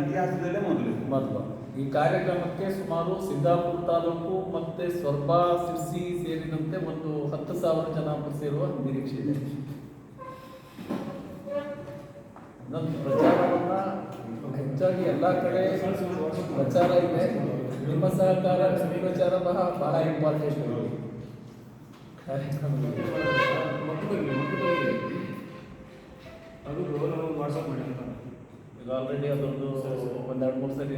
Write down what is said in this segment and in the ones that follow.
ಇತಿಹಾಸದಲ್ಲೇ ಮೊದಲು. ಮೊದಲು. ಈ ಕಾರ್ಯಕ್ರಮಕ್ಕೆ ಸುಮಾರು ಸಿದ್ದಾಪುರ ತಾಲೂಕು ಮತ್ತೆ ಸ್ವರ್ಪ ಸಿರ್ಸಿ ಸೇರಿದಂತೆ ಒಂದು ಹತ್ತು ಸಾವಿರ ಜನ ಸೇರುವ ನಿರೀಕ್ಷೆ ಇದೆ. ನಮ್ಮ ಪ್ರಚಾರವನ್ನ ಹೆಚ್ಚಾಗಿ ಎಲ್ಲ ಕಡೆ ಪ್ರಚಾರ ಇದೆ. ನಿಮ್ಮ ಸಹಕಾರ ನಿಮ್ಮ ಪ್ರಚಾರ ಬಹಳ ಬಹಳ ಇಂಪಾರ್ಟೆಂಟ್ ಕಾರ್ಯಕ್ರಮದಲ್ಲಿ ಆಲ್ರೆಡಿ ಅದೊಂದು ಒಂದೆರಡು ಮೂರು ಸರಿ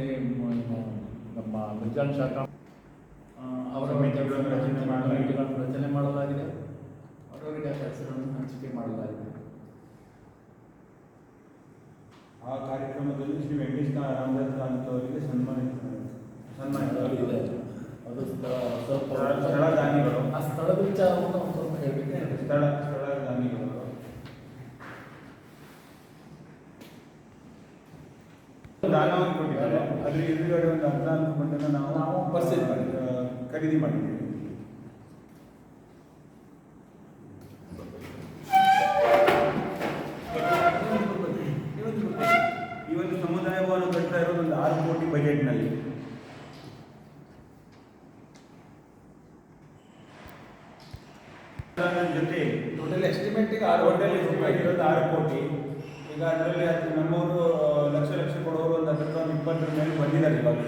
ನಮ್ಮ ಮಿರ್ಜಾನ್ ಶಾಖಾ ಅವರ ಸಮಿತಿಗಳನ್ನು ರಚನೆ ಮಾಡಲಾಗಿದೆ. ಅವರವರಿಗೆ ಆ ಕೆಲಸಗಳನ್ನು ಹಂಚಿಕೆ ಮಾಡಲಾಗಿದೆ. ಆ ಕಾರ್ಯಕ್ರಮದಲ್ಲಿ ಶ್ರೀ ವೆಂಕಟೇಶ್ ರಾಮದಾಸ್ ಕಾಂತ್ ಅವರಿಗೆ ಸನ್ಮಾನಿತ ಸನ್ಮಾನಿತ ಅದು ಸ್ಥಳ- ಸ್ವಲ್ಪ ಸ್ಥಳ- ಸ್ಥಳ ದಾನಿಗಳು. ಆ ಸ್ಥಳದ ವಿಚಾರವನ್ನು ಒಂದು ಸ್ವಲ್ಪ ಹೇಳಬೇಕು. ಸ್ಥಳ ಸ್ಥಳ ದಾನವಾಗಿ ಕೊಟ್ಟಿದ್ದಾರೆ ಅದ್ರ ಎದುರುಗಡೆ ಒಂದು ಹದಿನಾಲ್ಕು ಮಂದಿನ ನಾವು ನಾವು ಪರ್ಚೇಸ್ ಮಾಡಿದ್ದೀವಿ. ಖರೀದಿ ಮಾಡಿದ್ದೀವಿ. ಈ ಒಂದು ಸಮುದಾಯ ಭವನ ಕಟ್ತಾ ಇರೋದು ಒಂದು ಆರು ಕೋಟಿ ಬಜೆಟ್ನಲ್ಲಿ ಅದರ ಜೊತೆ ಟೋಟಲ್ ಎಸ್ಟಿಮೇಟಿಗೆ ಆರು ಟೋಟಲ್ ಎಸ್ಟಿಮೇಟ್ ಇರೋದು ಆರು ಕೋಟಿ. ಈಗ ಅದರಲ್ಲಿ ಅದು ನಮ್ಮವರು ಕೊಡೋರು ಒಂದು ಹತ್ತು ಒಂದು ಇಪ್ಪತ್ತರ ಮೇಲೆ ಬಂದಿದ್ದಾರೆ ಇವಾಗ.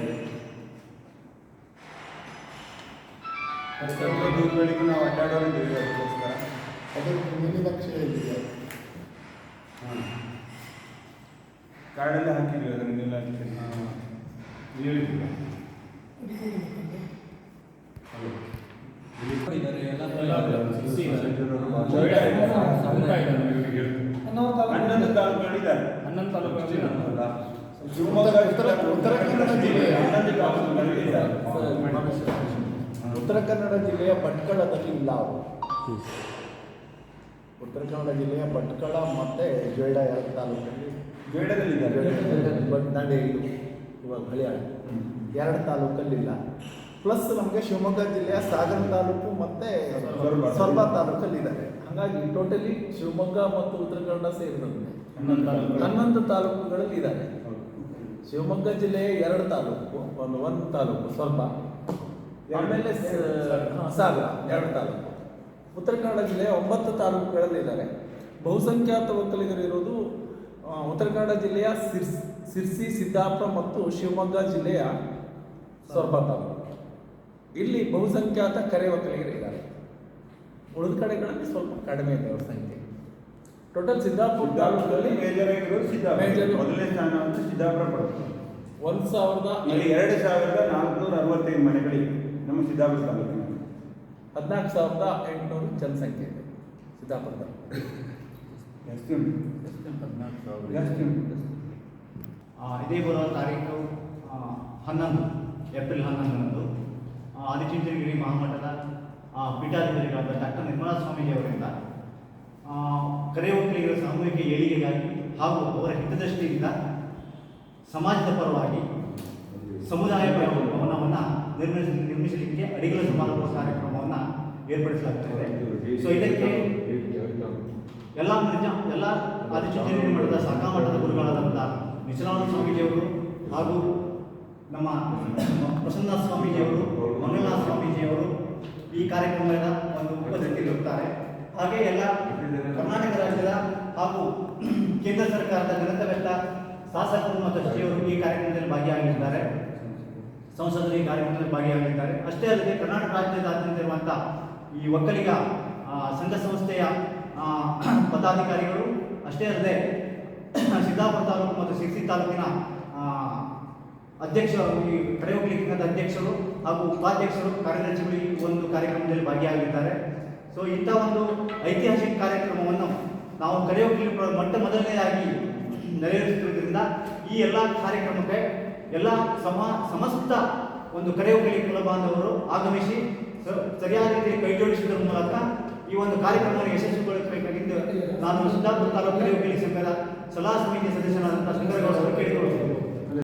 ದೂರಗಳಿಗೂ ನಾವು ಅಡ್ಡಾಡೋರಿದ್ದೀವಿ ಅದಕ್ಕೋಸ್ಕರ. ಅದು ಮುಂದಿನ ಲಕ್ಷ್ಯ ಇದೆ ಹಾಂ. ಕಾರ್ಡಲ್ಲೇ ಹಾಕಿದ್ವಿ ಅದನ್ನೆಲ್ಲ ಹೇಳಿದ್ವಿ ಹನ್ನೊಂದು ತಾಲೂಕು ಹನ್ನೊಂದು ತಾಲೂಕುಗಳಲ್ಲಿ ಶಿವಮೊಗ್ಗ ಉತ್ತರ- ಉತ್ತರ ಕನ್ನಡ ಜಿಲ್ಲೆಯ ಉತ್ತರ ಕನ್ನಡ ಜಿಲ್ಲೆಯ ಭಟ್ಕಳದಲ್ಲಿ ಇಲ್ಲ. ಅವರು ಉತ್ತರ ಕನ್ನಡ ಜಿಲ್ಲೆಯ ಭಟ್ಕಳ ಮತ್ತೆ ಜೇಡ ಎರಡು ತಾಲೂಕಲ್ಲಿ? ಜೋಡದಲ್ಲಿದ್ದಾರೆ ಇವಾಗ ಹಳಿಯಾಳ. ಎರಡು ತಾಲೂಕಲ್ಲಿಲ್ಲ. ಪ್ಲಸ್ ನಮಗೆ ಶಿವಮೊಗ್ಗ ಜಿಲ್ಲೆಯ ಸಾಗರ ತಾಲೂಕು ಮತ್ತೆ ಸ್ವಲ್ಪ ಸೊರಬ ತಾಲೂಕಲ್ಲಿ ಇದ್ದಾರೆ ಹಾಗಾಗಿ ಟೋಟಲಿ ಶಿವಮೊಗ್ಗ ಮತ್ತು ಉತ್ತರ ಕನ್ನಡ ಸೇರಿದಂತೆ. ಹನ್ನೊಂದು ತಾಲೂಕುಗಳಲ್ಲಿ ಇದ್ದಾರೆ. ಶಿವಮೊಗ್ಗ ಜಿಲ್ಲೆ ಎರಡು ತಾಲೂಕು, ಒಂದು ಒಂದು ತಾಲೂಕು, ಸ್ವಲ್ಪ. ಆಮೇಲೆ ಸಾಗರ, ಎರಡು ತಾಲೂಕು. ಉತ್ತರ ಕನ್ನಡ ಜಿಲ್ಲೆಯ ಒಂಬತ್ತು ತಾಲೂಕುಗಳಲ್ಲಿ ಇದ್ದಾರೆ. ಬಹುಸಂಖ್ಯಾತ ಒಕ್ಕಲಿಗರು ಇರೋದು ಉತ್ತರ ಕನ್ನಡ ಜಿಲ್ಲೆಯ ಸಿರ್ಸ್, ಸಿರ್ಸಿ, ಸಿದ್ದಾಪುರ ಮತ್ತು ಶಿವಮೊಗ್ಗ ಜಿಲ್ಲೆಯ ಸ್ವಲ್ಪ ತಾಲೂಕು. ಇಲ್ಲಿ ಬಹುಸಂಖ್ಯಾತ ಕರೆ ಒಕ್ಕಲಿಗರು ಇದ್ದಾರೆ. ಉಳಿದ ಕಡೆಗಳಲ್ಲಿ ಸ್ವಲ್ಪ ಕಡಿಮೆ ಇದೆ. ಸಂಖ್ಯೆ ಟೋಟಲ್ ಸಿದ್ದಾಪುರ ತಾಲೂಕಲ್ಲಿ ಮೇಜರ್ ಆಗಿರೋದು ಸಿದ್ದಾಪುರ ಮೇಜರ್ ಮೊದಲನೇ ಅಂತ ಸಿದ್ದಾಪುರ ಪಡೆದು ಒಂದು ಸಾವಿರದ ಇಲ್ಲಿ ಎರಡು ಸಾವಿರದ ನಾಲ್ಕುನೂರ ಅರವತ್ತೈದು ಮನೆಗಳಿವೆ ನಮ್ಮ ಸಿದ್ದಾಪುರ ತಾಲೂಕಿನಲ್ಲಿ. ಹದಿನಾಲ್ಕು ಸಾವಿರದ ಎಂಟುನೂರು ಜನಸಂಖ್ಯೆ ಇದೆ ಸಿದ್ದಾಪುರದಲ್ಲಿ ಎಷ್ಟು ಉಂಟು? ಹದಿನಾಲ್ಕು ಜಾಸ್ತಿ ಉಂಟು. ಆ, ಇದೇ ಬರುವ ತಾರೀಕು ಆ, ಹನ್ನೊಂದು ಏಪ್ರಿಲ್ ಹನ್ನೊಂದರಂದು. ಆ, ಆದಿಚುಂಚನಗಿರಿ ಮಹಾಮಠದ ಆ, ಪೀಠಾಧಿಪತಿಗಳಾದ ಡಾಕ್ಟರ್ ನಿರ್ಮಲಾ ಸ್ವಾಮೀಜಿ ಅವರಿಂದ ಕರೆ ಒಕ್ಕಲಿಗರ ಸಾಮೂಹಿಕ ಏಳಿಗೆಗಾಗಿ ಹಾಗೂ ಅವರ ಹಿತದೃಷ್ಟಿಯಿಂದ ಸಮಾಜದ ಪರವಾಗಿ ಸಮುದಾಯ ಭವನವನ್ನು ನಿರ್ಮಿಸ, ನಿರ್ಮಿಸಲಿಕ್ಕೆ ಅಡಿಗಲ ಸಮಾರಂಭ ಕಾರ್ಯಕ್ರಮವನ್ನು ಏರ್ಪಡಿಸಲಾಗ್ತದೆ. ಸೊ ಇದಕ್ಕೆ ಎಲ್ಲ ನಿಜ ಎಲ್ಲ ಆದಿಚುಂಚನಗಿರಿ ಮಠದ ಶಾಖಾ ಮಠದ ಗುರುಗಳಾದಂಥ ನಿಶಲಾನಂದ ಸ್ವಾಮೀಜಿಯವರು ಹಾಗೂ ನಮ್ಮ ಪ್ರಸನ್ನ ಸ್ವಾಮೀಜಿಯವರು ಮಂಗಲನಾಥ ಸ್ವಾಮೀಜಿಯವರು ಈ ಕಾರ್ಯಕ್ರಮದ ಒಂದು ಉಪಸ್ಥಿತಿಯಲ್ಲಿರುತ್ತಾರೆ. ಹಾಗೆ ಎಲ್ಲ ಹಾಗೂ ಕೇಂದ್ರ ಸರ್ಕಾರದ ಘನತೆವೆತ್ತ ಶಾಸಕರು ಮತ್ತು ಸಚಿವರು ಈ ಕಾರ್ಯಕ್ರಮದಲ್ಲಿ ಭಾಗಿಯಾಗಿದ್ದಾರೆ. ಸಂಸದರು ಈ ಕಾರ್ಯಕ್ರಮದಲ್ಲಿ ಭಾಗಿಯಾಗಿದ್ದಾರೆ. ಅಷ್ಟೇ ಅಲ್ಲದೆ ಕರ್ನಾಟಕ ರಾಜ್ಯದಾದ್ಯಂತ ಇರುವಂಥ ಈ ಒಕ್ಕಲಿಗ ಸಂಘ ಸಂಸ್ಥೆಯ ಪದಾಧಿಕಾರಿಗಳು, ಅಷ್ಟೇ ಅಲ್ಲದೆ ಸಿದ್ದಾಪುರ ತಾಲೂಕು ಮತ್ತು ಸಿರ್ಸಿ ತಾಲೂಕಿನ ಅಧ್ಯಕ್ಷ ಈ ಒಕ್ಕಲಿಗದ ಅಧ್ಯಕ್ಷರು ಹಾಗೂ ಉಪಾಧ್ಯಕ್ಷರು ಕಾರ್ಯದರ್ಶಿಗಳು ಈ ಒಂದು ಕಾರ್ಯಕ್ರಮದಲ್ಲಿ ಭಾಗಿಯಾಗಿದ್ದಾರೆ. ಸೊ ಇಂಥ ಒಂದು ಐತಿಹಾಸಿಕ ಕಾರ್ಯಕ್ರಮವನ್ನು ನಾವು ಕಡೆ ಒಕ್ಕಲಿಗರ ಮೊಟ್ಟ ಮೊದಲನೆಯದಾಗಿ ನೆರವೇರಿಸುವುದರಿಂದ ಈ ಎಲ್ಲ ಕಾರ್ಯಕ್ರಮಕ್ಕೆ ಎಲ್ಲ ಸಮ, ಸಮಸ್ತ ಒಂದು ಕರೆ ಒಕ್ಕಲಿಗ ಕುಲ ಬಾಂಧವರು ಆಗಮಿಸಿ ಸರಿಯಾದ ರೀತಿಯಲ್ಲಿ ಕೈ ಮೂಲಕ ಈ ಒಂದು ಕಾರ್ಯಕ್ರಮವನ್ನು ಯಶಸ್ವಿಗೊಳಿಸಬೇಕಾಗಿದ್ದು ನಾನು ಸಿದ್ದಾಪುರ ತಾಲೂಕು ಒಕ್ಕಲಿಗ ಸಂಘದ ಸಲಹಾ ಸಮಿತಿ ಸದಸ್ಯನಾದಂಥ ಶಂಕರಗೌಡ ಅವರು ಕೇಳಿಕೊಳ್ಳುತ್ತೇನೆ